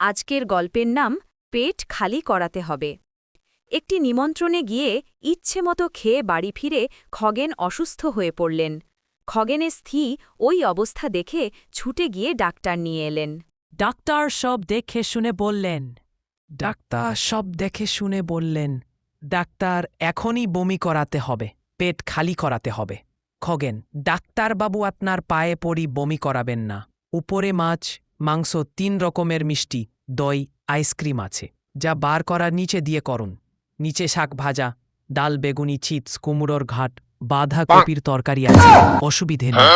আজকের গল্পের নাম পেট খালি করাতে হবে। একটি নিমন্ত্রণে গিয়ে ইচ্ছে মতো খেয়ে বাড়ি ফিরে খগেন অসুস্থ হয়ে পড়লেন। খগেনের স্থি ওই অবস্থা দেখে ছুটে গিয়ে ডাক্তার নিয়ে এলেন। ডাক্তার সব দেখে শুনে বললেন। ডাক্তার সব দেখে শুনে বললেন, ডাক্তার এখনই বমি করাতে হবে, পেট খালি করাতে হবে। খগেন, ডাক্তারবাবু আপনার পায়ে পড়ি বমি করাবেন না। উপরে মাছ মাংস তিন রকমের মিষ্টি, দই, আইসক্রিম আছে, যা বার করার নিচে দিয়ে করুন। নিচে শাক ভাজা, ডাল, বেগুনি, চিপস, কুমড়োর ঘাট, বাঁধাকপির তরকারি আছে, অসুবিধে নেই।